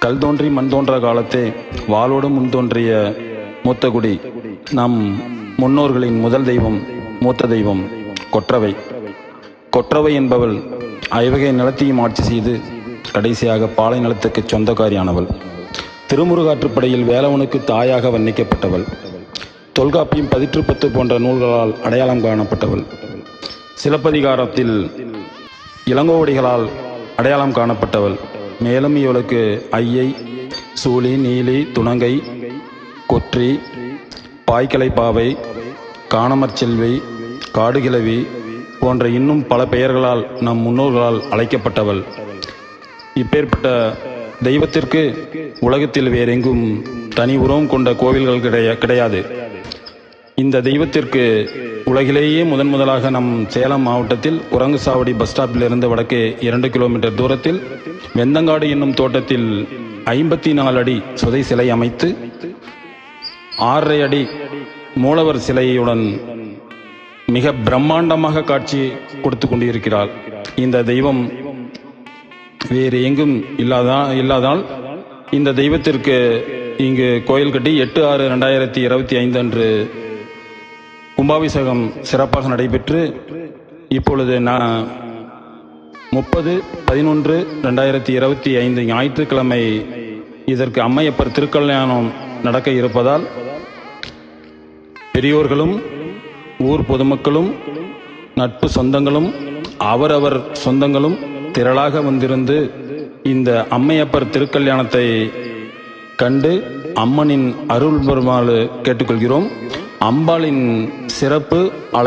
கல் தோன்றி மண் தோன்ற காலத்தே வாளோடு முன் தோன்றிய மூத்தகுடி நம் முன்னோர்களின் முதல் தெய்வம் மூத்த தெய்வம் கொற்றவை. கொற்றவை என்பவள் ஐவகை நிலத்தையும் ஆட்சி செய்து கடைசியாக பாலை நிலத்துக்கு சொந்தக்காரியானவள். திருமுருகாற்றுப்படையில் வேலவனுக்கு தாயாக வர்ணிக்கப்பட்டவள். தொல்காப்பியம் பதிற்றுப்பத்து போன்ற நூல்களால் அடையாளம் காணப்பட்டவள். சிலப்பதிகாரத்தில் இளங்கோவடிகளால் அடையாளம் காணப்பட்டவள். மேலும் இவளுக்கு ஐயை சூழி நீலி துணங்கை கொற்றி பாய்க்கலை பாவை காணமற் செல்வி காடுகிழவி போன்ற இன்னும் பல பெயர்களால் நம் முன்னோர்களால் அழைக்கப்பட்டவள். இப்பேற்பட்ட தெய்வத்திற்கு உலகத்தில் வேறெங்கும் தனி உருவம் கொண்ட கோவில்கள் கிடையா கிடையாது. இந்த தெய்வத்திற்கு உலகிலேயே முதன் முதலாக நம் சேலம் மாவட்டத்தில் குரங்குசாவடி பஸ் ஸ்டாப்பிலிருந்து வடக்கே இரண்டு கிலோமீட்டர் தூரத்தில் வெந்தங்காடு என்னும் தோட்டத்தில் ஐம்பத்தி நாலு அடி சுதை சிலை அமைத்து ஆறரை அடி மூலவர் சிலையுடன் மிக பிரம்மாண்டமாக காட்சி கொடுத்து கொண்டிருக்கிறார். இந்த தெய்வம் வேறு எங்கும் இல்லாதா இல்லாதால் இந்த தெய்வத்திற்கு இங்கு கோயில் கட்டி எட்டு ஆறு ரெண்டாயிரத்தி இருபத்தி ஐந்து அன்று கும்பாபிஷேகம் சிறப்பாக நடைபெற்று இப்பொழுது நான் முப்பது பதினொன்று ரெண்டாயிரத்தி இருபத்தி ஐந்து ஞாயிற்றுக்கிழமை இதற்கு அம்மையப்பர் திருக்கல்யாணம் நடக்க இருப்பதால் பெரியோர்களும் ஊர் பொதுமக்களும் நட்பு சொந்தங்களும் அவரவர் சொந்தங்களும் திரளாக வந்திருந்து இந்த அம்மையப்பர் திருக்கல்யாணத்தை கண்டு அம்மனின் அருள் பெருமாள் கேட்டுக்கொள்கிறோம். அம்பாளின் சிறப்பு அலை